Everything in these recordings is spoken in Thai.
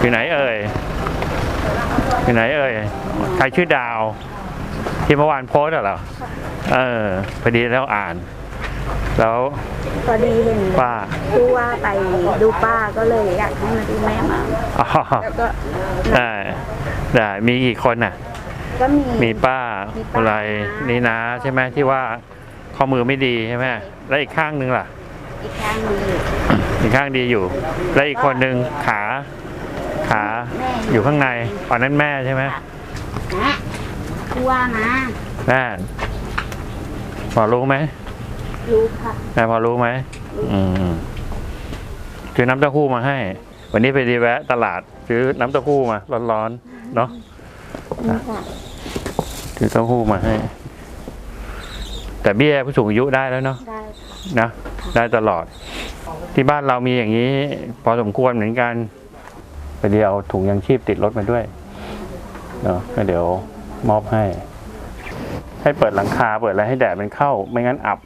อยู่ไหนเอ่ยอยู่ไหนเอ่ยใครชื่อดาว ที่เมื่อวานโพสต์อะเหรอเออพอดีแล้วอ่าน แล้วพอดีเห็นป้าผู้ว่าไปดูป้าก็เลยอยากให้มาดูแม่มาอ๋อแล้วก็ได้ได้มีกี่คนน่ะ ก็มี มีป้ามีป้า อะไรนี่นะใช่ไหมที่ว่าข้อมือไม่ดีใช่ไหมแล้วอีกข้างนึงล่ะ อีกข้างหนึงอีกข้างดีอยู่ แล้วอีกคนนึงขา ขาแม่อยู่ข้างในอ๋อนั่นแม่ใช่ไหมนะผู้ว่ามาแม่พอรู้ไหมรู้ค่ะแม่พอรู้ไหมอืมซื้อน้ำเต้าหู้มาให้ วันนี้ไปดีแวะตลาดซื้อน้ำเต้าหู้มาร้อนๆเนาะนี่ค่ะซื้อเต้าหู้มาให้ แต่เบี้ยผู้สูงอายุได้แล้วเนาะได้ค่ะนะได้ตลอด ที่บ้านเรามีอย่างนี้ พอสมควรเหมือนกัน ไปเดียวถุงยังชีพติดรถมาด้วยเนาะเดี๋ยวมอบให้ ให้เปิดหลังคาเปิดอะไรให้แดดมันเข้า ไม่งั้นอับ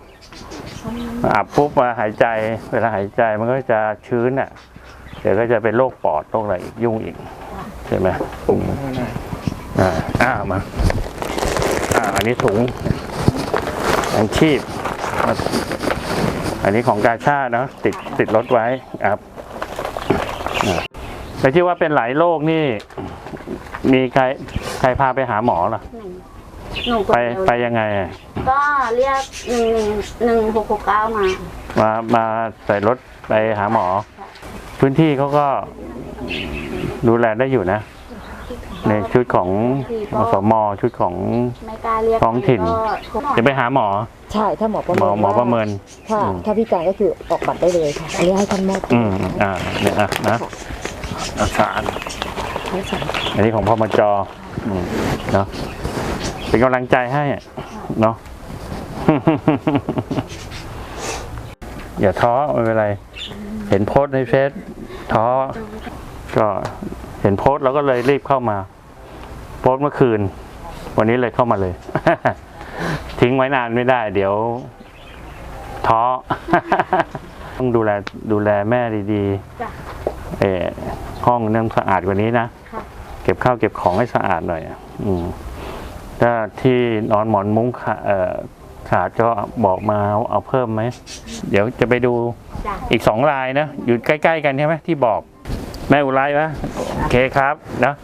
อับปุ๊บมาหายใจ เวลาหายใจมันก็จะชื้นอะ เดี๋ยวก็จะเป็นโรคปอดโรคอะไรอีกยุ่งอีกใช่ไหมอืมอ่าอ่ามาอ่าอันนี้ถุงยังชีพอันนี้ของกาชาเนาะติดติดรถไว้ครับ แต่ที่ว่าเป็นหลายโรคนี่ มีใครใครพาไปหาหมอเหรอหนึ่งหนูก็ไปเร็วไปยังไงอะก็เรียกหนึ่งหนึ่งหกหกเก้ามา มามาใส่รถไปหาหมอ พื้นที่เขาก็ดูแลได้อยู่นะ ในชุดของอสมชุดของ ไม่กล้าเรียกท้องถิ่น ก็จะไปหาหมอ ใช่ถ้าหมอประหมเมิอนหมอประเมินถ้าอืม ถ้าพิการก็คือออกบัตรได้เลยค่ะอันนี้ให้ท่านมอบอืมอ่าเนี่ยอะนะ อาสารให้สารอันนี้ของพมจอืมเนาะเป็นกำลังใจให้เนาะอย่าท้อไม่เป็นไร เห็นโพสต์ในเฟซท้อ ก็เห็นโพสต์แล้วก็เลยรีบเข้ามา โพสต์เมื่อคืน วันนี้เลยเข้ามาเลย ทิ้งไว้นานไม่ได้ เดี๋ยว ท้อ ต้องดูแลดูแลแม่ดีจ้ะๆ เออห้องนั่งสะอาดกว่านี้นะค่ะเก็บข้าวเก็บของให้สะอาดหน่อยอะอืมถ้าที่นอนหมอนมุ้งขาเอ่อขาดก็บอกมาเอาเอาเพิ่มไหม เดี๋ยวจะไปดูจ้ะอีกสองลายนะ อยู่ใกล้ ๆ กันใช่ไหมที่บอก แม่อุไรปะโอเคครับนะ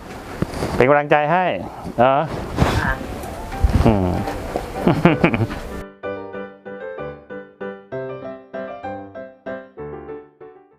เป็นกำลังใจให้ เอออืม